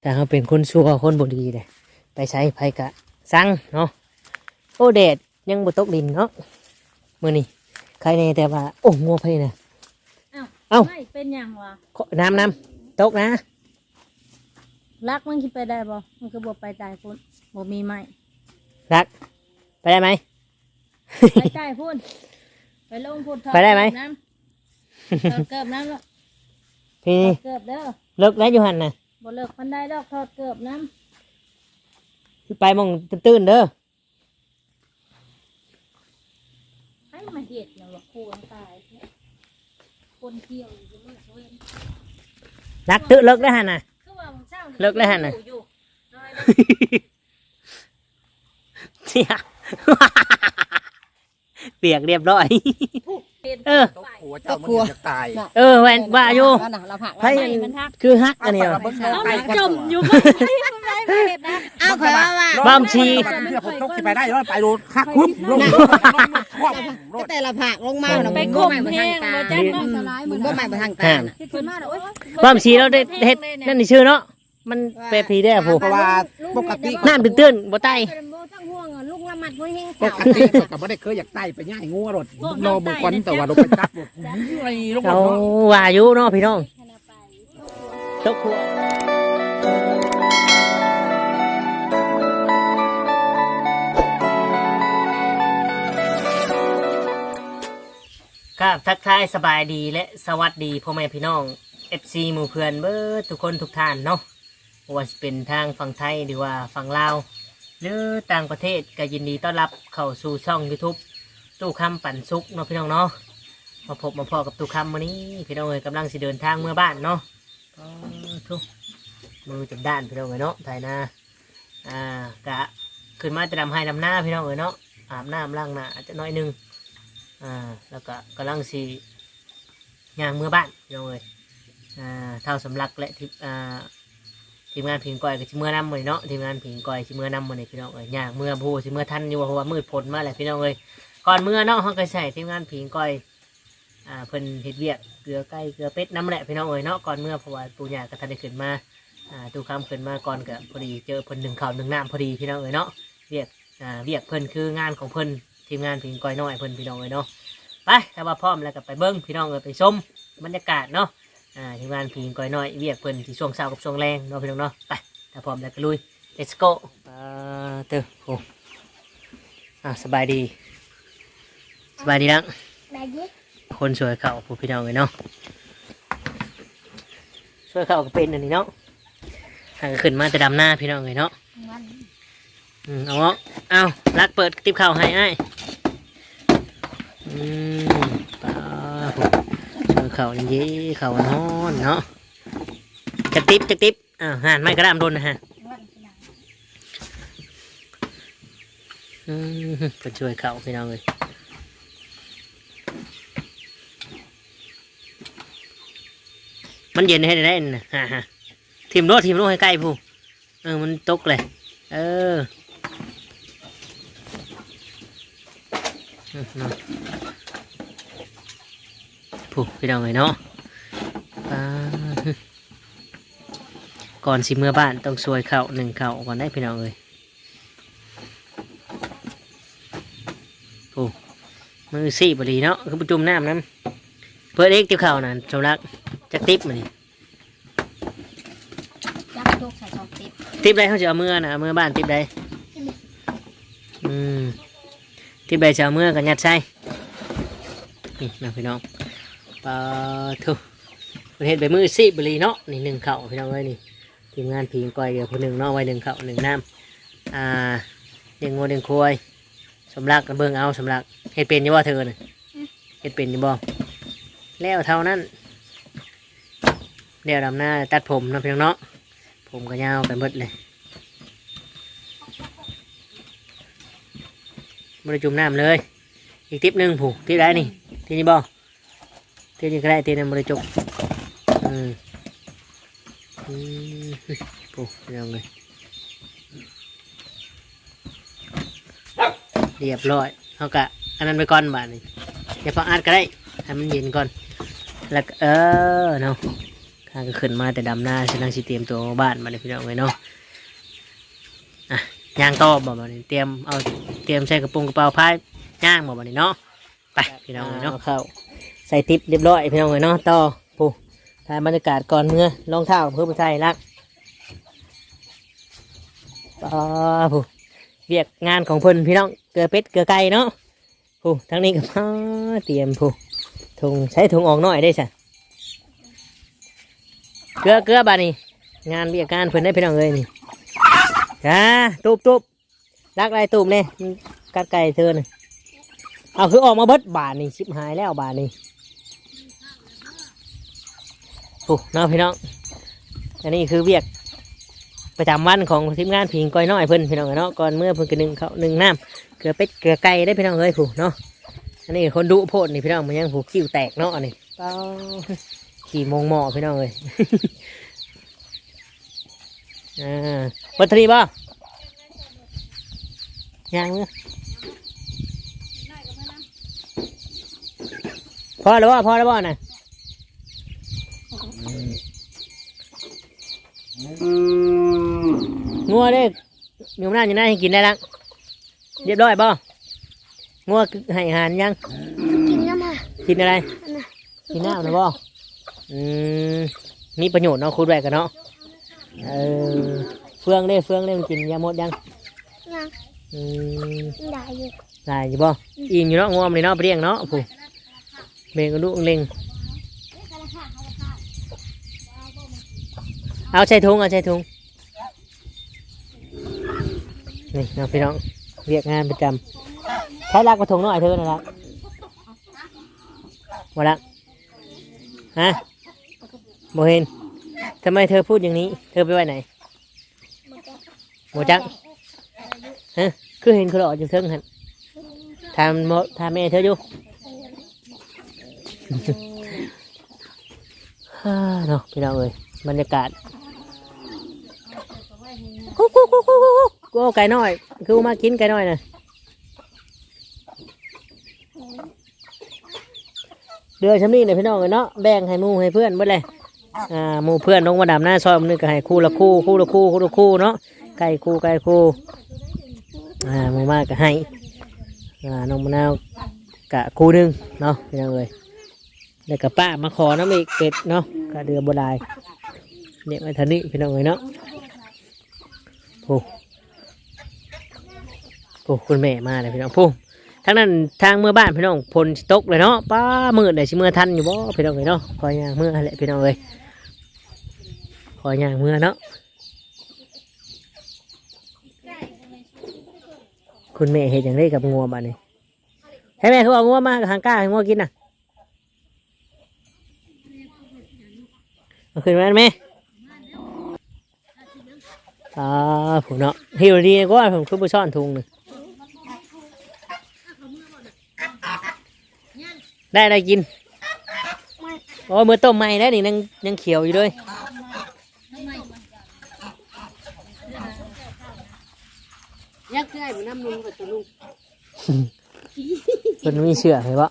แต่เขาเป็นคนชั่วคนบ่ดีเลยไปใช้ไผกะสั่งเนาะโอ้แดดยังบ่ตกดินเนาะมื้อนี้ใครแน่แต่ว่า โอ้งัวไผน่ะเอ้าไม่เป็นหยังวะขอน้ำน้ำตกนะ รักมันคิดไปได้บ่มันก็บ่ไปตายพุ่นบ่มีไม้รัก ไปได้ไหม ไปใต้พุ่นไปลงพุ่นถอไปได้ไหม น้ำถอดเกิบน้ำแล้วพี่ถอดเกิบเด้อเลิกแล้วอยู่หันน่ะ บ่เลิกพันได้ดอกถอดเกิบน้ไปมองตื้นๆเด้อำให้มาเห็ดเนาะว่าโคนตายเนี่ยคนเที่ยวอยู่เมื่อเว้นรักตื้อเลิกได้หันน่ะ คือว่ามึงเช้าเลิกแล้วหั่นน่ะ อยู่อยู่น้อยเด้อเสีย เปียกเรียบร้อยเห็น เออไปหัวเจ้ามันจะตายเออแวนว่าอยู่เราผักให้ไม่มันทักคือฮักอันนี้เอาว่ะไปเอาไปมันจมอยู่บ่ได้มันได้ไม่เห็นนะอ้าวขอว่าว่าบ้ามชีเพื่อคนตกที่ไปได้แล้วไปโดนคักคุบลงลงคว่ำรถแต่ละผักลงมาไปมันกบ่บใหม่บ่แห้ทางงตาบ่จักเนาะสลายมัมันนบ่ใหม่บ่ทางตาน่ะที่ขึ้นมาแล้วโอ๊ยบ้ามชีเราได้เฮ็ดนั่นนี่ชื่อเนาะมันแปรพีได้อะผู้เพราะว่าปกติน้ำตื้นๆบ่ใต้ มัดบ่แห้งปขากวติก็ไม่ได้เคยอยากไต่ไปง่ายงัวรถรอบุคคลแต่ว่าลงไปจับไอ้ลงเอามาว่าอยู่เนาะพี่น้องตกครัวครับทักทายสบายดีและสวัสดีพ่อแม่พี่น้อง FC หมู่เพื่อนเบิดทุกคนทุกท่านเนาะบ่ว่าจะเป็นทางฝั่งไทยหรือว่าฝั่งลาว หรือต่างประเทศก็ยินดีต้อนรับเข้าสู่ช่อง YouTube ตู้คำปั่นซุกเนาะพี่น้องเนาะมาพบมาพอกับตุกคำวันนี้ พี่น้องเอ๋ยกำลังสิเดินทางเมื่อบ้านเนาะอ๋อทุกมือจับด้านพี่น้องเอ๋ยเนาะไทยนาอ่ากะขึ้นมาจะดำให้ดำหน้าพี่น้องเอ๋ยเนาะอาบน้ำล้างหน้าอาจจะน้อยนึงอ่าแล้วก็กำลังสิย่างเมื่อบ้านพี่น้องเอ๋ยอ่าเท่าสำลักและทีอ่า ทีมงานผิงก้อยกับชิเมื่อนำมือเนาะทีมงานผิงก้อยชิเมื่อนำมือนี่พี่น้องเอ๋ยยาเมื่อพูชิเมื่อทันอยู่เพราะว่ามืดพ้นมาแหละพี่น้องเอ๋ยก่อนเมื่อเนาะเขาก็ใส่ทีมงานผิงก้อยอ่าเพิ่นเฮ็ดเวียกเกลือไก่เกลือเป็ดน้ำแหละพี่น้องเอ๋ยเนาะก่อนเมื่อเพราะว่าปู่ย่าก็ทันได้ขึ้นมาอ่าตูคำขึ้นมาก่อนก็พอดีเจอเพิ่นหนึ่งข้าวหนึ่งน้ำพอดีพี่น้องเอ๋ยเนาะเวียกอ่าเวียกเพิ่นคืองานของเพิ่นทีมงานพิงก้อยน้อยเพิ่นพี่น้องเอ๋ยเนาะไปถ้าว่าพร้อมแล้วก็ไปเบิ้งพี่น้องเอ๋ยไปชมบรรยากาศเนาะ อ่าทีมงานพิงก้อยน้อยเวียกเพิ่นที่ช่วงเช้ากับช่วงแรงเนาะพี่น้องเนาะไปถ้าพร้อมแล้วก็ลุย let's go อ่าเต้อโอ้อ่าสบายดีสบายดีนังคนช่วยเขาผู้พี่น้องเลยเนาะช่วยเขาก็เป็นอันนี้เนาะทางขึ้นมาจะดำหน้าพี่น้องเลยเนาะอืมเอาเนาะเอารักเปิดติ๊บเข่าวให้ไอ้ายอืมปลาช่วย เขาอย่างนี้เขานอนเนาะจะติ๊บจะติ๊บอ่าหานไม่กระดามโดนนะฮะอืมก็ช่วยเขาพี่น้องเลยมันเย็นให้ได้นะฮะฮะทีมโน้ทีมโน้ให้ใกล้ผู้เออมันตกเลย เออ อืมเนาะผู้พี่น้องเลยเนาะอ่าก่อนสิเมื่อบ้านต้องซวยเข่าหนึ่งเข่าก่อนได้พี่น้องเลยผู้มือสี่บรีเนาะคือประจุมน้ำนั้นเพื่อเอ็กติวเข่านั่นชมรักจะติปมันนี่จับโชคใส่ซองติบติปได้เขาจะเอาเมื่อนะเอามื่อบ้านติปได้อืมติปได้จะเอาเมื่อกันยัดใส่นี่นะพี่น้อง ปลาทุประเทศใบมือสิบรีเนาะนี่หนึ่งเข่าพี่น้องเลยนี่ทีมงานผีก้อยเดียวคนหนึ่งเนาะไว้หนึ่งเข่าหนึ่งน้ำอ่าเลี้ยงงัวเลี้ยงควยสำลักเบิ่งเอาสำลักเฮ็ดเป็นอยี่บ่เธอเน่ะเฮ็ดเป็นอยี่บ่แล้วเท่านั้นเดี๋ยวดำหน้าตัดผมเนาะพี่น้องเนาะผมก็ยาวกันเบิดเลยบริจุ่มน้ำเลย อีกทิปหนึ่งผูกทิปได้นี่ที่นี้บ อทีนี้ก็ได้ทีนึงบริจุ่มอืมอืมผูกพี่น้องเลยเรียบร้อยเขากะอันนั้นไปก่อนบ้านนี่อย่าพออัดก็ได้ให้มันเย็นก่อน แล้วเออเนาะข้างก็ขึ้นมาแต่ดำหน้าฉันนั่งสิเตรียมตัวบ้านมาเลยพี่น้องเลยเนาะอะย่างต่อบ่มานี่เตรียมเอาเตรียมใส่กระปรงกระเป๋าผ้าย่างบ่มานี่เนาะไปพี่น้องเลยเนาะเข้า ใส่ทิปเรียบร้อยพี่น้องเลยเนาะต่อผู้ถ่ายบรรยากาศก่อนเมื่อรองเท้าเพื่อไปใส่ละป้าผู้เรียกงานของเพิ่นพี่น้องเกลือเป็ดเกลือไก่เนาะผู้ทั้งนี้ก็มาเตรียมผู้ถุงใช้ถุงออกหน่อยได้ใช่เกลือเกลือบานี่งานเบียกงานเพิ่นได้พี่น้องเลยนี่จ้าตูบตูบรักไรตูบเลยกัดไก่เธอน่ะเอาคือออกมาเบิดบาทนี่ชิบหายแล้วบาทนี่ โอ้น้องพี่น้อง อันนี้คือเบียกประจำวันของทีมงานผิงก้อยน้อยเพิ่นพี่น้องเนาะก่อนเมื่อเพิ่นกระนึงเขาหนึ่งน้ำเกลือเป็ดเกลือไก่ได้พี่น้องเลยผู้เนาะอันนี้คนดุโพดนี่พี่น้องมันยังผูกคิ้วแตกเนาะนนี้เป้าขี่มงหมอพี่น้องเลยอ่าวัตถุดิบบ่ยังเนอะพอแล้วบ่พอแล้วบ่น่ะ งัวเด้มีหน้าอยู่หน้าให้กินได้ละเรียบร้อยบ่งัวให้อาหารยัง กินน้ำมากินอะไร กินน้ำนะบ่อืมมีประโยชน์เนาะคุดแวกกันเนาะเออเฟืองเด้เฟืองเด้มันกินยาหมดยังยังอืมได้อยู่ได้อยู่บ่อิ่มอยู่เนาะงวมเลยเนาะไปเรียงเนาะผู้เบงก็ดูเล็งเอาใส่ถุงเอาใส่ถุง นี่เนาะพี่น้องเรียกงานประจำใช้ลักกระถงหน่อยเธอนะลักมาละฮะโมเห็นทำไมเธอพูดอย่างนี้ เธอไปไว้ไหนโมจักฮะคือเห็นเขาหล่ออยู่เทิงหันทำโมทำแม่เธออยู่ฮ่าเนาะพี่น้องเอ้ยบรรยากาศกุ๊กกุ๊กกุ๊ กกุ๊กกุ๊กกูเอาไก่น้อย คือมากินไก่น้อยนะเดือชำนี่เนี่ยพี่น้องเอ้ยเนาะแบ่งให้หมูให้เพื่อนเมื่อไรอ่าหมูเพื่อนลงมาดำหน้าซอยมันนึงก็ให้คู่ละคู่คู่ละคู่คู่ละคู่เนาะไก่คู่ไก่คู่อ่าหมูมากก็ให้อ่าน้องมะนาวกะคู่หนึงเนาะพี่น้องเอ้ยแล้วกับป้ามาขอน้ำอีกเป็ดเนาะกระเดือบดายเนี่ยมาทันนี้พี่น้องเอ้ยเนาะโอ้โอ้คุณแม่มาเลยพี่น้องพูทั้งนั้นทางเมื่อบ้านพี่น้องพลตกเลยเนาะป้ามืดเลยชิเมื่อทันอยู่บ่พี่น้องเอ้ยเนาะคอยย่างเมื่อแหละพี่น้องเอ้ยคอยย่างเมื่อเนาะคุณแม่เห็นอย่างไรกับงัวบ้านนี้ให้แม่เขาเอางัวมาหางก้าให้งัวกินน่ะเอาขึ้นมาไหมอ่าผมเนาะหิวดีก็ผมคือไปซ่อนทุงหนึ่ง ได้ได้กินโอ้ยมือต้มใหม่แล้วนี่ยังยังเขียวอยู่เลยยังเคยมันน้ำนุ่มกับตัวนุ่มมันมีเสือเห็นปะ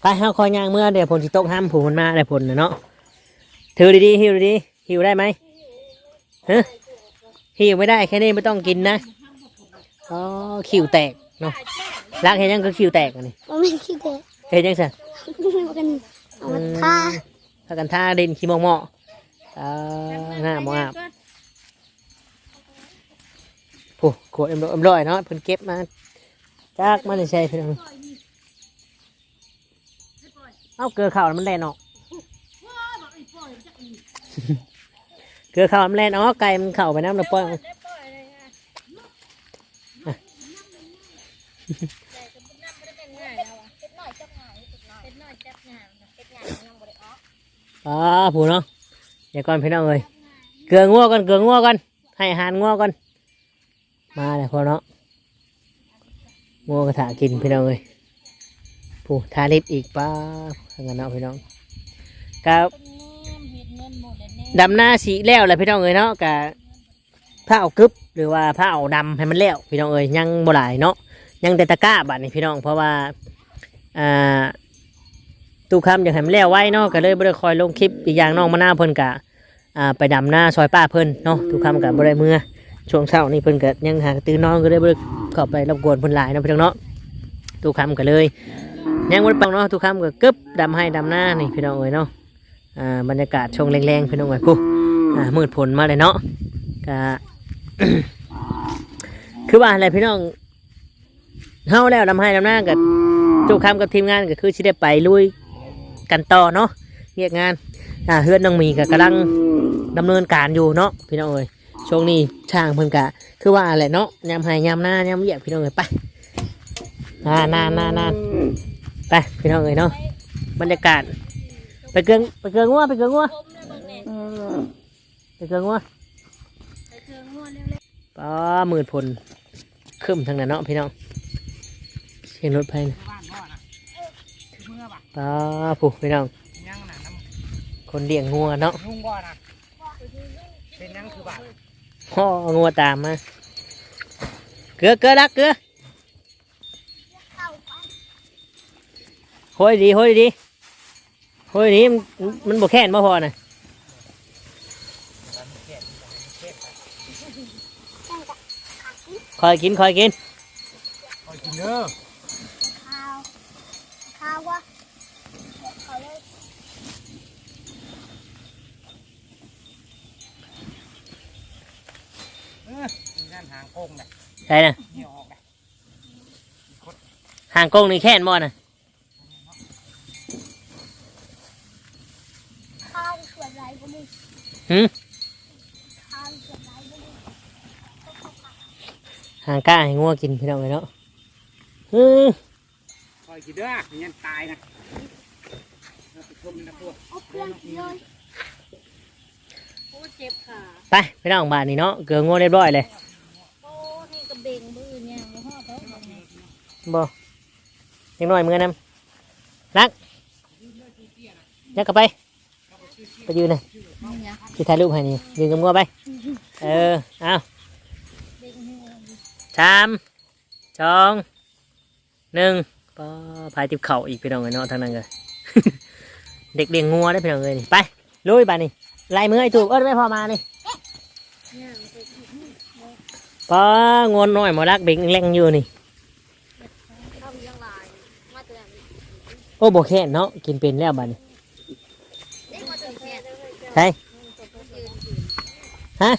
ไปห้าคอยยางเมื่อเดี๋ยวผลสิตกห้ามผูมันมาได้ผลนะเนาะถือดีๆหิวดีๆหิวได้ไหมฮะหิวไม่ได้แค่นี้ไม่ต้องกินนะอ๋อคิวแตกเนาะ รักเห็นยังก็คิวแตกอันนี้มันไม่คิดเลยเห็นยังสิกันเอามาทาพากันท่าเด่นขี้มองเหมาะอ่าง่ามงามโอ้ขวดเอ็มร้อยเอ็มร้อยเนาะเพิ่นเก็บมาจากมันใช่เพิ่นเอาเอ้าเกลือข้าวมันแล่นออกเกลือข้าวมันแล่นออกไก่มันเข้าไปน้ำแล้วปล่อยออก อ่าผู้เนาะเดี๋ยวก่อนพี่น้องเอ้ยเกลืองัวก่อนเกลืองัวก่อนให้อาหารงัวก่อนมาเลยพ่อเนาะงัวกระถากินพี่น้องเอ้ยผู้ทาลิปอีกป้าทางกันเนาะพี่น้องกับดำหน้าสีแล้วแหละพี่น้องเอ้ยเนาะกับผ้าเอากึบหรือว่าผ้าเอาดำให้มันแล้วพี่น้องเอ้ยยังบ่หลายเนาะยังแต่ตะก้าบัดนี้พี่น้องเพราะว่าอ่า ตู้คำอยากให้มันแล้วไว้เนาะก็เลยบ่ได้คอยลงคลิปอีกอย่างน้องมะนาเพิ่นกะอ่าไปดำหน้าซอยป้าเพิ่นเนาะตู้คำกะบ่ได้เมื่อช่วงเช้านี่เพิ่นก็ยังหากตื่นนอนก็เลยบ่ได้เข้าไปรบกวนเพิ่นหลายเนาะพี่น้องเนาะตู้คำก็เลยยังบ่ได้ปังเนาะตู้คำก็กึบดำให้ดำหน้านี่พี่น้องเอ้ยเนาะอ่าบรรยากาศช่วงแรงๆพี่น้องเอ้ยปุ๊อ่ามืดผลมาเลยเนาะก็คือว่าอะไรพี่น้องเฮาแล้วดำให้ดำหน้ากับตู้คำกับทีมงานก็คือสิได้ไปลุย กันต่อเนาะเรียกงานอ่าเฮือนน้องมีก็กำลังดำเนินการอยู่เนาะพี่น้องเอ้ยช่วงนี้ช่างเพิ่นกะคือว่าอะไรเนาะยามห้ยามหน้ายามเรียกพี่น้องเอ้ยไปนานนานนานนานไปพี่น้องเอ้ยเนาะบรรยากาศ ไปเกลืองไปเกลืองงัวไปเกลืองงัวงไปเกลืองงัวไปเชิงงวดเร็วป้าหมื่นผลขึ้นทางนั้นเนาะพี่น้องเสียงรถไฟนะ บ้าผู้พี่น้องยังน่ะน้คนเลี้ยงงัวเนาะำลุงบ่นะเป็นยังคือบ้านพ่อเอางัวตามมาเกลือเกลือรักเกลือโห้อยดีโห้อยดีโห้อยดีมันมันบกแค้นบ่พอน่ะคอยกินคอยกินคอยกินเด้อ ข้าวข้าววะเขาเลย เออมีด้านหาง โค้งเลยใช่นะเหนียวออกเลยห่างกงนี่แค้นบ่นะข้าวส่วนไรก็มีหืมข้าวส่วนไรก็มีห่างกล้าให้งัวกินพี่น้องเลยเนาะอือคอยกินเด้อมียันตายนะเราไปชมนะพวกเอาเพื่อนกินเลยๆโอ้เจ็บขาไปพี่น้องบ้านนี่เนาะเกลืองัวเรียบร้อยเลยโอ้นี่กระเบ่ยังน้อยมือน้ำรักยักกลับไป ไปยืนเลยนี่เนี่ยที่ถ่ายรูปให้นี่ยืนกับงัวไป เออ เอาสามสองหนึ่งปอพายติบเข่าอีกพี่น้องเลยเนาะทางนั้นเลยเด็กเลี้ยงงัวได้พี่น้องเลยนี่ไปลุยบ้านนี่ไล่มือไอ้ตูบเอิ้นไม่พอมานี่ย่างไปกิน ปองวนน้อยหมอรักเบ่งแรงอยู่นี่เข้าเลี้ยงหลายมาแต่ไหนโอ้โบแค่นเนาะกินเป็นแล้วบ้านนี่เด็กมาแต่แค่ใช่ฮะ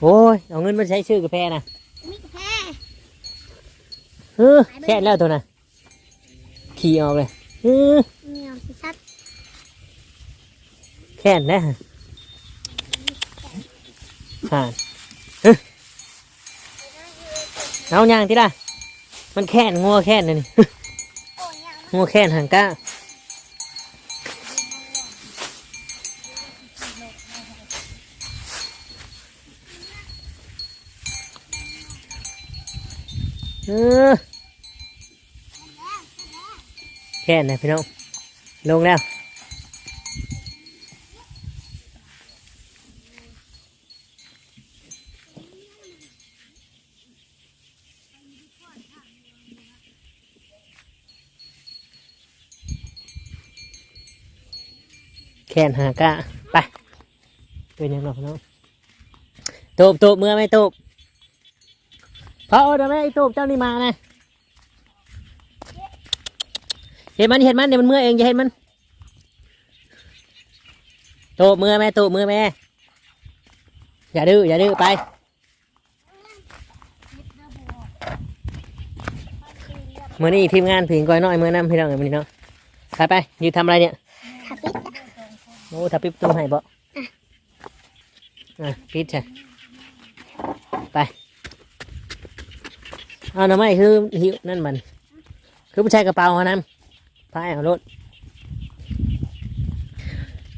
โอ้ยเอาเงินมาใช้ชื่อกาแฟนะมีกาแฟเออแค่แล้วตัวน่ะขี่ออกเลยเออเหนียวสิชัดแค่นนะผ่านเอ้ย เอาอย่างที่ละมันแค่นงัวแค่นนะนี่โอ้ยยังงัวแค่นหางก้าเออแค่นนะพี่น้อง ลงแล้ว นหากะไปเป็นยังไงน้องตูบตูบเมื่อไม่ตูบพอเดี๋ยวแม่ไอ้ตูบเจ้านี่มานะเห็นมันเห็นมันเดี๋ยวมันเมื่อเองอย่าเห็นมันตูบเมื่อแม่ตูบเมื่อแม่อย่าดื้ออย่าดื้อไปเมื่อนี้ทีมงานผิงก้อยน้อยเมื่อน้ำพี่น้องเอ้ยมื่อนี้เนาะไปไปยืนทำอะไรเนี่ยขับปิด โอ้ถ้าปิดประตูให้บ่อะปิดใช่ไปเอาหน่อไม้คือหิวนั่นมัน คือผู้ชายกระเป๋าเขานำพายเอารถ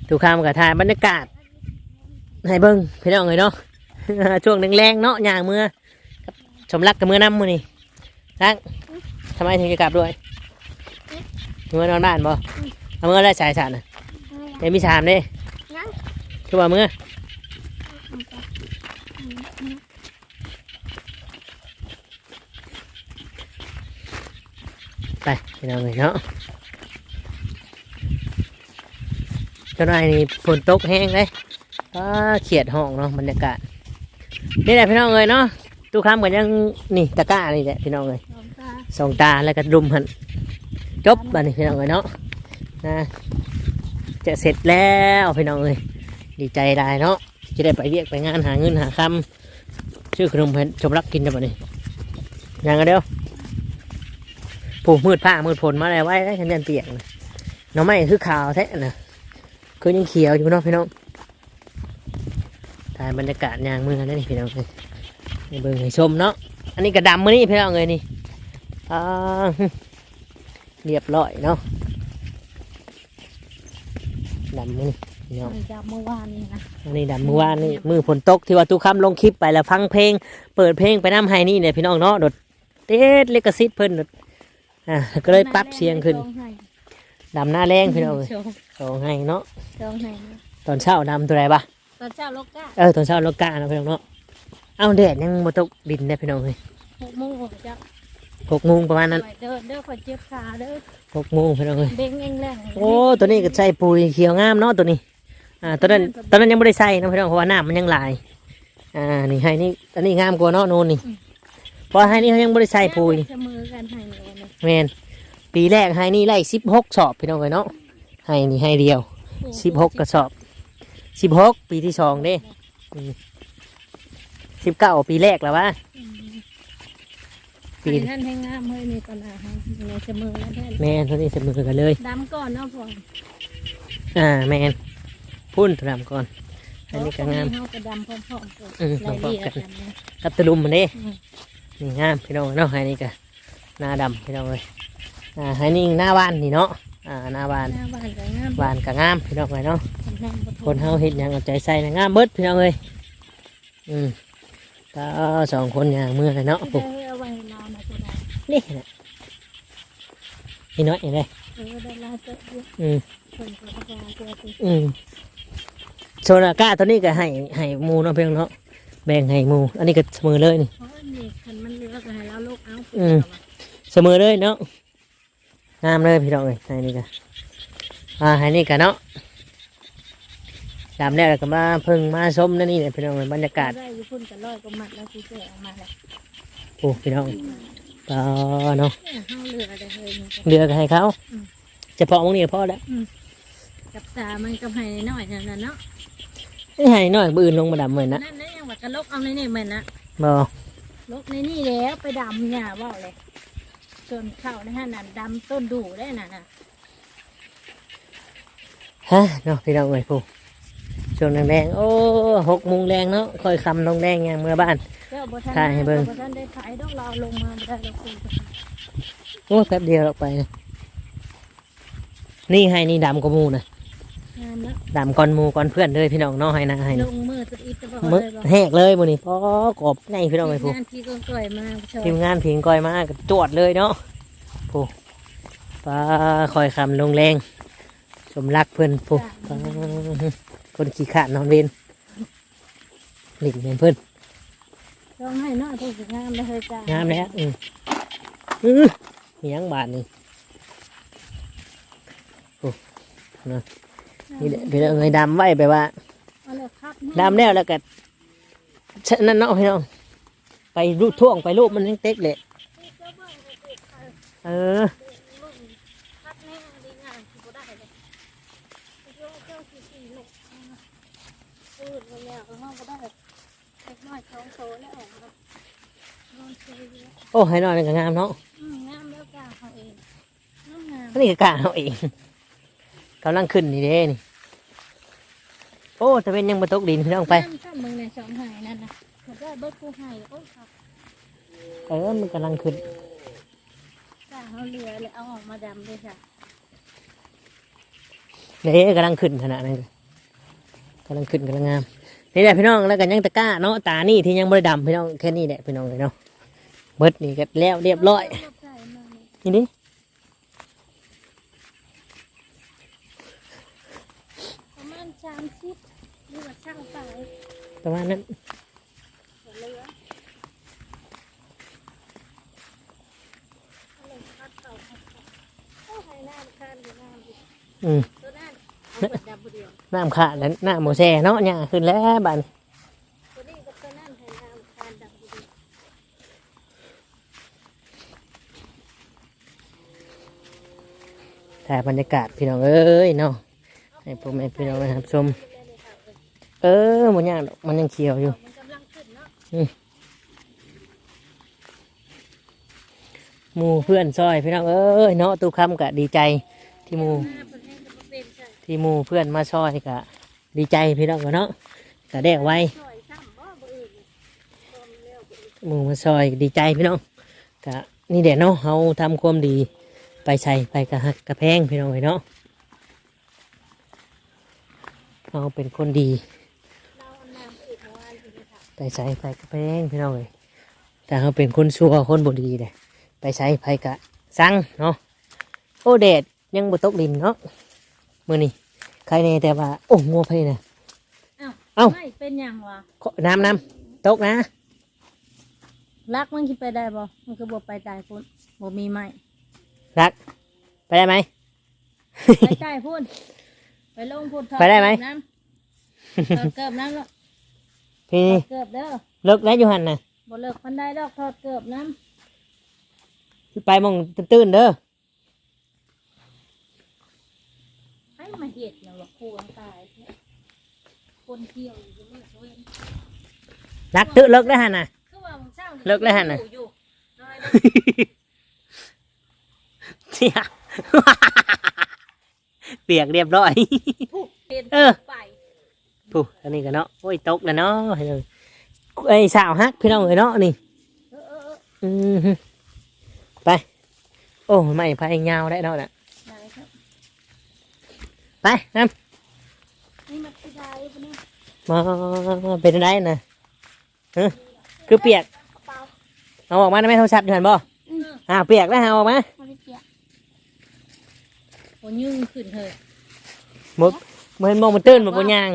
ถูกคำกับถ่ายบรรยากาศให้เบิ้งพี่น้องเลยเนาะช่วงแรงๆเนาะอย่างมือกับสมรักกับมือน้ำมือนี่รักทำไมถึงจะกลับด้วยมือนอนบ้านบ่เอามือได้สายสานน่ะเดี๋ ยวมีชามเด้ยังคือว่ามือไปพี่น้องเลยเนาะจ้าหน่อยนี่ฝนตกแห้งเลยก็เขียดห้องเนาะบรรยากาศนี่แหละพี่น้องเลยเนาะตู้คำกันยังนี่ตะกร้านี่แหละพี่น้องเลยสองตาสองตาแล้วก็รุมหันจบบัดนี้พี่น้องเลยเนาะนะ จะเสร็จแล้วพี่น้องเลยดีใจได้เนาะจะได้ไปเรียกไปงานหาเงินหาคำชื่อขนมเห็นชมรักกินได้บัดนี้ยังกันเดียวผูกมืดผ้ามืดฝนมาแล้วไว้ได้ฉันยันเปียกนะน้องไม้คือขาวแท้นะคือยังเขียวอยู่เนาะพี่น้องถ่ายบรรยากาศยางเมืองนั่นนี่พี่น้องเลยเบิ่งให้ชมเนาะอันนี้กระดำมือนี่พี่น้องเลยนี่อ่าเรียบร้อยเนาะ ดำมือนี่เนาะมันจะเมื่อวานนี่นะอันนี้ดำมือวานนี่มือฝนตกที่ว่าทุกคำลงคลิปไปแล้วฟังเพลง เปิดเพลงไปน้ำไฮนี่เนี่ยพี่น้องเนาะโดดเต๊ดเลกซิตเพิ่นโดดอ่าก็เลยปรับเสียงขึ้นร้อไห้ดำหน้าแรงพี่น้องเลยโชว์สองให้เนาะร้องไห้นะตอนเช้าดำตัวไหนปะตอนเช้าโลกก้าเออตอนเช้าโลกาเนาะพี่น้องเนาะเอาแดดยังมาตกดินเนี่ยพี่น้องเลยหกโมงออกจาก หกโมงประมาณนั้นไปเดินเด้อขอเจ็บขาเด้อหกโมงพี่น้องเลยเด้งเองแรงโอ้ตัวนี้ก็ใส่ปุ๋ยเขียวงามเนาะตัวนี้ อ่าตอนนั้นตอนนั้นยังไม่ได้ใส่นะพี่น้องเพราะว่าน้ำมันยังหลายอ่านี่ให้นี่อันนี้งามกว่าเนาะโน่นนี่เพราะให้นี่เขายังไม่ได้ใส่ปุ๋ยเสมอกันให้เลยนะแมนปีแรกให้นี่ไล่สิบหกสอบพี่น้องเลยเนาะให้นี่ให้เดียวสิบหกกระสอบสิบหกปีที่สองเด้สิบเก้าปีแรกแล้ววะอืม ปีให้ท่านให้งามเฮ้ยมีปัญหาให้ในเสมอแล้วแท้แมนตัวนี้เสมอกันเลย ดำก่อนเนาะพ่ออ่าแมนพุ่นตัวดำก่อน อันนี้ก็งามเฮากระดำพร้อมๆกันอืมรายพร้อเรีมยๆกันกันนะกับตะลุมมันเด้อืมนี่งามพี่น้องเนาะให้นี่ก็หน้าดำพี่น้องเลยอ่าให้นี่หน้าบ้านนี่เนาะอ่าหน้าบ้านหน้าบ้านก็งามบ้านก็งามพี่น้องเลยเนาะ งามบ่คนเฮาเฮ็ดหยังเอาใจใส่นะงามเบิดพี่น้องเลยอืมก็สองคนอย่างเมื่อเลยเนาะได้ปุ๊บเอาไว้นอนนะคุณ นายนี่นะนี่น้อยอย่างไรเออได้ลาเจอะอืมคนก็เอาไปเจอติอืมโซนากาตัวนี้ก็ให้ให้หมูเนาะเพียงเนาะแบ่งให้หมู อันนี้ก็เสมอเลยนี่เพราะว่านี่คันมันเหลือก็ให้เราลูกเอาอืมเสมอเลยเนาะงามเลยพี่น้องเลยให้นี่ก็อ่าให้นี่ก็เนาะตามแล้วก็มาเพิ่งมาชมนั่นนี่เนี่ยพี่น้องเลยบรรยากาศได้อยู่พุ่นกันร้อยก็มัดแล้วกูเจอออกมาแล้วโอ้พี่น้อง ต่อเนาะเนี่ยเฮาเหลือได้เฮ้ยมันก็เรือก็ให้เขาอืมเฉพาะมึงนี่ก็พอแล้วกับตามันกับให้น้อยนั่นน่ะเนาะไม่ให้น้อยบืนลงมาดำเหมือนนะนั่นนั่นยังว่ากระลกเอาในนี่เหมือนนะบอลกในนี่แล้วไปดำเนี่ยว่าเลยส่วนเข้านะฮะนั่นดำต้นดูได้น่ะน่ะฮะเนาะพี่น้องเลยผู้ช่วงแรงๆโอ้หกโมงแรงเนาะคอยคำลงแรงอย่างเมื่อบ้าน เจ้าบ่ทันถ่ายให้เบิ่งจ้าบ่ทันได้ขายดอกเราลงมาบ่ได้เราคุยกันโอ้แป๊บเดียวออกไปนะนี่ให้นี่ดำกว่าหมูนะงามแล้วดำก่อนหมูก่อนเพื่อนเลยพี่น้องเน้องให้นะให้ลนะงมือตัวอีกจะบอกมึเลยบอกแหกเลยมูนี่พอกบไงพี่น้องเลยผู้งานที่ก็ก่อยมาชอบทีมงานพิงก้อยมากจวดเลยเนาะผู้ปลาคอยคำลงแรงสมรักเพื่อนผู้ปลาคนขี้ขาดนอนเวนหลิงเป็นเพื่อน ร้องให้น้อยผู้สึกงามเลยเฮ้ยจ้างามแล้วอืมอื้อมีหยังบาทนี่โอ้นะนี่แหละพี่น้องเอ้ยดำไว้ไปว่า เอาเลยครับดำแล้วแล้วก็ฉะนั้นเนาะพี่น้องไปรูปท่วงไปรูปมันยังเต็กเลยเออครับแม่ดีงามที่บ่ได้เลยเจ้าเจ้าสี่สี่ลูกปืนไปแล้วเอามาบ่ได้ เล็กน้อยสองโตแล้วออกมานอนเฉยอยู่โอ้ให้นอนนี่ก็งามเนาะอืมงามแล้วกาเขาเองงามงามอันนี่ก็กล้าเอาเองกำลังขึ้นนี่เด้นี่โอ้แต่เป็นยังมาตกดินพี่น้องไป น้ำข้ามมึงในสองหายนั่นนะเขาได้เบิดกูหายโอ้ยครับเออมันกำลังขึ้นกาเขาเหลือเลยเอาออกมาดำเลยค่ะเด้กำลังขึ้นขนาดนั้นกำลังขึ้นกำลังงาม นี่แหละพี่น้องแล้วกันยังตะกร้าเนาะตานี่ที่ยังไม่ดำพี่น้องแค่นี้แหละพี่น้องเลยเนาะเบิดนี่ก็แล้วเรียบร้อยใส่มาเลยนี่ดิประมาณสามสิบหรือว่าช่างไปประมาณนั้นอือเอาเลยคัดเต่าคัดเต่าโอ้ยน้ำคันอยู่น้ำอยู่อืม น้ำขาดแล้วน้ำโมแช่เนาะเนี่ยขึ้นแล้วบัดนตัวนี้ก็ตัวนั่นให้น้ำทานถ่ายบรรยากาศพี่น้องเอ้ยเนาะให้พ่อแม่พี่น้องนะครับชม เออมันยังมันยังเขียวอยู่มูเพื่อนซอยพี่น้องเอ้ยเนาะตู้คำกะดีใจที่มู ที่หมู่เพื่อนมาซอยกะดีใจพี่น้องเนาะกะแดกไว้ช่วยซ้ำบ่บ่อื่นนี่รวมแล้วบ่อื่นหมู่มาซอยดีใจพี่น้องกะนี่เด็ดเนาะเราทำความดีไปใส่ไปกะฮักกะแพงพี่น้องเอ้ยเนาะเราเป็นคนดีเราเอาน้ำไปอีกเมื่อวานที่นี่ค่ะไปใส่ไปกะแพงพี่น้องเอ้ยแต่เราเป็นคนชั่วคนบดีเลยไปใส่ไปกะสั่งเนาะโอ้แดดยังบ่ตกดินเนาะมือนี้ ใครแน่แต่ว่า โอ้งัวไปนะอ้าวเอ้า ไม่เป็นหยังวะขอน้ำน้ำตกนะรักมันคิดไปได้บ่มันก็บ่ไปตายพุ่นบ่มีไม้รัก ไปได้ไหม ไปใต้พุ่นไปลงพุ่นถอไปได้ไหม น้ำถอดเกิบน้ำแล้วพี่ถอดเกิบเด้อเลิกแล้วอยู่หันนะบ่เลิกพันได้ดอกถอดเกิบน้ไปมองตื้นๆเด้อำให้มาเห็ด อย่างว่าคูอังตายเนี่ยคนเที่ยวอยู่เมื่อเว้นรักตื้นเลิกได้วหันนะคือว่ามึงเช้าเลิกแล้วหั่นน่ะอยู่อยู่น้อยเด้อเสีย เปียกเรียบร้อย ผู้เป็นเออ ไปปุ๊อันนี้กันเนาะโอ้ยตกแล้วเนาะให้เลยไอ้สาวฮักพี่น้องเอ้ยเนาะนี่ เออเออเอออืมฮึไป โอ้ไม่พายยาวได้เนาะน่ะได้ครับไปน้นี่มันคือได้ปะเนี่ยำ มาเป็นอะไรนะฮะคือเปียกกระเป๋าเอาออกมาได้ไหมโทรศัพท์อยู่หันบ่อ่าเปียกแล้วเอาออกมาไม่ได้เปียกโอ้ยืงขึ้นเถอะหมดเหมือนมองมันตื้นมันบนยาง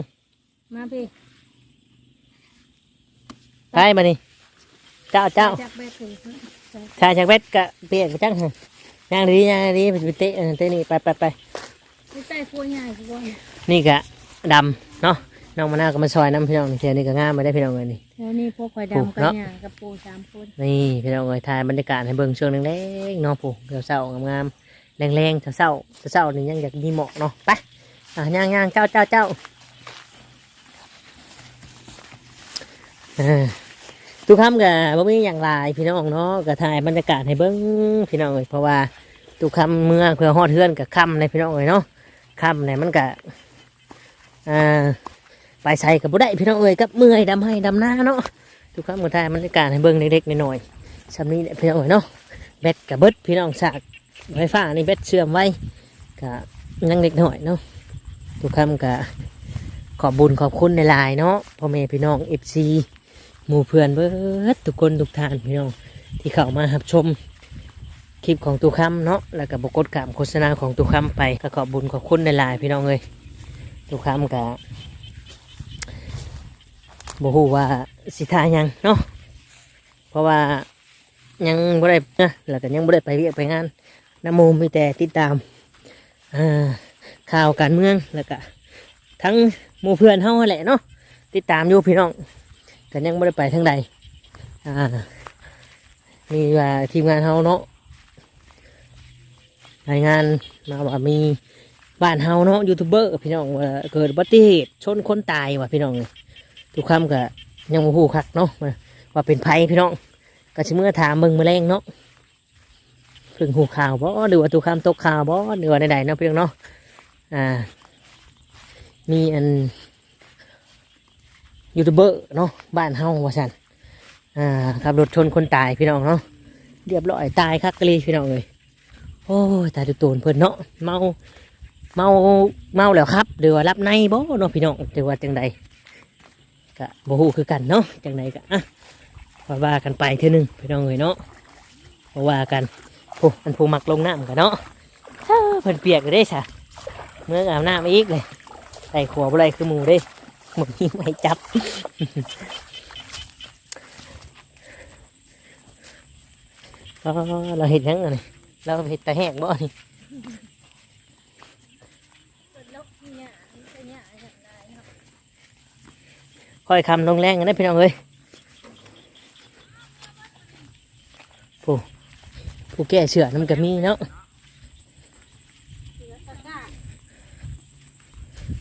มาพี่ไปมานี่เจ้าเจ้าจับแบกถึงชายจากเวทกะเปียกจังหะยางดียางดีไปเตะเออเตะนี่ไปไปไปไม่ใช่ฟัวใหญ่ฟัวนี่กะ ดำเนาะน้องมะนาวก็มาซอยน้ำพี่น้องนี่เทียนี่ก็งามมาได้พี่น้องเลยนี่ แล้วนี่พวกข่อยปลูกดำกับเนาะหญ้ากับปูสามคนนี่พี่น้องเลยถ่ายบรรยากาศให้เบิ่งช่วงแรงๆเนาะผู้เศร้าๆงามๆแรงๆเศร้าๆเศร้าๆนี่ยังอยากมีหมอกเนาะไปอะย่างย่างๆเจ้าเจ้าเจ้าเออทุกคำกับบ่มีอย่างไรพี่น้องเนาะก็ถ่ายบรรยากาศให้เบิ่งพี่น้องเลยเพราะว่าทุกคำเมื่อเพื่อฮอดเทือนกับคำในพี่น้องเลยเนาะคำเนี่ยมันก็ อ่าไปใส่กับบุได้พี่น้องเอ้ยกับเมื่อยดำให้ดำหน้าเนาะทุกครั้งมือถ่ายบรรยากาศให้เบิ่งเล็กๆน้อยๆซ้ำนี้แหละพี่น้องเอ้ยเนาะแบตกับเบิดพี่น้องสากไฟฟ้านี่แบตเชื่อมไว้กะยังเล็กหน่อยเนาะทุกคำกะขอบบุญขอบคุณในลายเนาะพ่อแม่พี่น้องเอฟซีหมู่เพื่อนเบิดทุกคนทุกท่านพี่น้องที่เข้ามารับชมคลิปของตุกคำเนาะแล้วก็บกดกามโฆษณาของตุกคำไปก็ขอบบุญขอบคุณในลายพี่น้องเลย ตุกคำกะบ่ฮู้ว่าสิทายังเนาะเพราะว่ายังบ่ได้นะแล้วก็ยังบ่ได้ไปเวียกไปงานน้ำมูมีแต่ติดตามข่าวการเมืองแล้วก็ทั้งหมู่เพื่อนเฮาแหละเนาะติดตามอยู่พี่น้องก็ยังบ่ได้ไปทางใดอ่ามีว่าทีมงานเฮาเนาะรายงานมาว่ามี บ้านเฮาเนาะยูทูบเบอร์พี่น้องว่าเกิดอุบัติเหตุชนคนตายว่ะพี่น้องทุกคำก็ยังบ่ฮู้คักเนาะว่าเป็นไผพี่น้องก็สิเมื่อถามเบิ่งมื้อแรงเนาะเพิ่งฮู้ข่าวบ่หรือว่าทุกคำตกข่าวบ่หรือว่าใดๆเนาะพี่น้องเนาะอ่า มีอันยูทูบเบอร์เนาะบ้านเฮาว่าซั่นอ่าขับรถชนคนตายพี่น้องเนาะเรียบร้อยตายคักกะลีพี่น้องเอ้ยโอ้ตายตุโตนเพิ่นเนาะเมา เมาเมาแล้วครับหรือว่ารับในบ่เนาะพี่น้องหรือว่าจังใดกะบ่ฮู้คือกันเนาะจังไดกะอะว่าว่ากันไปเทื่อหนึงพี่น้องเอ้ยเนาะว่าว่ากันโอ้มันผู้มักลงน้ำกันเนาะเพิ่นเปียกเลยด้ซะเมื่ออาบน้ำอีกเลยใส่ขัวบ่ไรคือหมูเด้หมูนี่ไม่จับเราเห็นยังไงเราเห็นแต่แห้งบ่นี่ เปิดลกเนี่ย ค่อยคำลงแรงกันได้พี่น้องเอ้ยผู้ผู้แก้เชือกนั่นมันก็มีเนาะเหลือตะกร้า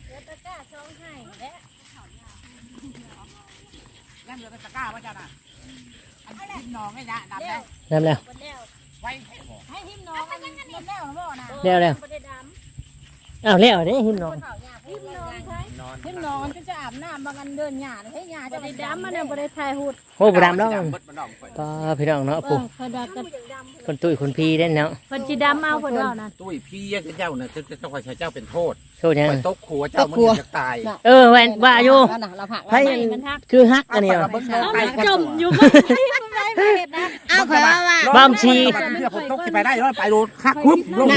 เหลือตะกร้าช่องให้และนั่นเหลือแต่ตะกร้าว่าจ้าน่ะอันนี้ทิมน้องไอ้นะดำเลี้ได้ยว เปล่านะแล้วแล้วบ่ได้ดอ้าวแล้วเด้หิมน้องำทิมน้องใช่นอนทิมน้องก็จะอาบน้ำบางอันเดินหยาให้หยาจะได้ดำมันเนี่ยบ่ได้ถ่ายหูดโอ้บดำแล้วดำเบิดมันดำข่อยป้าพี่น้องเนาะเอผู้อเคยดักกันคนตุ้ยคนพี่ได้เนาะเพิ่นสิดำเอาเพิ่นว่านั่นตุ้ยพี่ยังเจ้าน่ะจะจะจะคอยใช้เจ้าเป็นโทษโทษยังคอยตกขัวเจ้ามันจะตายเออแวนว่าอยู่เราผักไพ่ไม่มันทักคือฮักอันเนี้ยเอาไปเอาไปจมอยู่บ่ได้บ่ได้เฮ็ดนะเอาขอว่าว่าบ้ามชีเพื่อคนตกที่ไปได้แล้วไปโดนคักคุบลง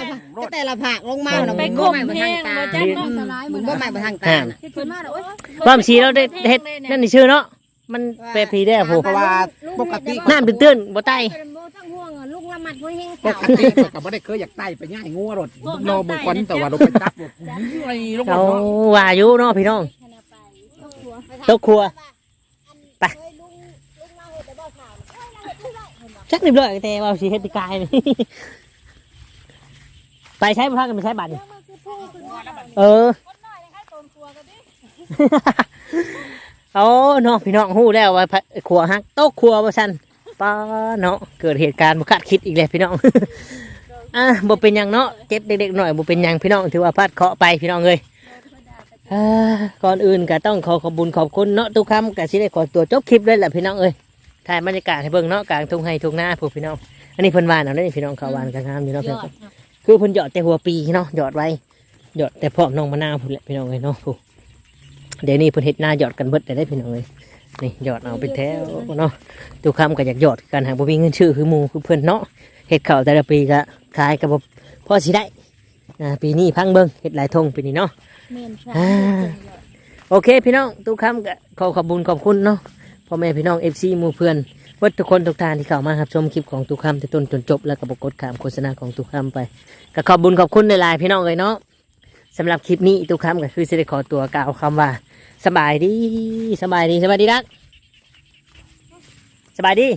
ลงคว่ำรถแต่ละผักลงมาเนาะไปมันกบ่บใหม่บ่แห้ทางงตาบ่จักเนาะสลายมัมื้นอบ่นั้นใหม่บ่ทางตาน่ะที่ขึ้นมาแล้วโอ๊ยบ้ามชีเราได้เฮ็ดนั่นนี่ชื่อเนาะมันแปรพีได้อะผู้เพราะว่าปกติน้ำตื้นๆบ่ใต้บ่ต้องห่วงลูกละมัดบ่แห้งปกติก็บ่ได้เคยอยากไต่ไปง่ายงัวรถรอมือก่อนแต่ว่าเราไปจับไอ้ลงเอารถว่าอยู่เนาะพี่น้องตกครัวไปจักนิบเลยแต่ว่าสิเฮ็ดปีกายนี่ ไปใช้บ่ทันกันไปใช้บัตรนี่เออเอาเนาะพี่น้องฮู้แล้วว่าพะขัวฮักโต๊ะครัวว่าซั่นป้าเนาะเกิดเหตุการณ์บ่คาดคิดอีกแล้วพี่น้องอะบ่เป็นหยังเนาะเจ็บเด็กๆหน่อยบ่เป็นหยังพี่น้องถือว่าพลาดเคราะห์ไปพี่น้องเอ้ยอ่าก่อนอื่นก็ต้องขอขอบคุญขอบคุณเนาะทุกคำก็สิได้ขอตัวจบคลิปเลยแหละพี่น้องเอ้ยถ่ายบรรยากาศให้เบิ่งเนาะกลางทุ่งไร่ทุ่งนาพวกพี่น้อง อันนี้เพิ่นหวานเอาเด้อพี่น้องเขาหวานกันงามอยู่เนาะเพิ่นก็ คือเพิ่นหยอดแต่หัวปีเนาะหยอดไว้หยอดแต่พร้อมน้องมะนาวพุ่นแหละพี่น้องเอ้ยเนาะผู้เดี๋ยวนี้เพิ่นเฮ็ดหน้าหยอดกันเบิดได้พี่น้องเอ้ยนี่หยอดเอาเป็นแถวเนาะทุกคำก็อยากหยอดกันหากบ่มีเงินชื่อคือหมู่คือเพิ่นเนาะเฮ็ดข้าวแต่ละปีก็ขายก็บ่พอสิได้อ่าปีนี้พังเบิ่งเฮ็ดหลายทงปีนี้เนาะแม่นใช่อ่าโอเคพี่น้องทุกคำก็ขอขอบคุญขอบคุณเนาะพ่อแม่พี่น้องเอฟซีหมู่เพื่อน วัดทุกคนทุกทานที่เข้ามาครับชมคลิปของทุกคำแต่ต้นจนจบแล้วก็บกดขามโฆษณาของทุกคำไปก็ขอบบุญขอบคุณในไลน์พี่น้องเลยเนาะสำหรับคลิปนี้ทุกคำก็คือจะได้ขอตัวกล่าวคำว่าสบายดีสบายดีสบายดีรักสบายดี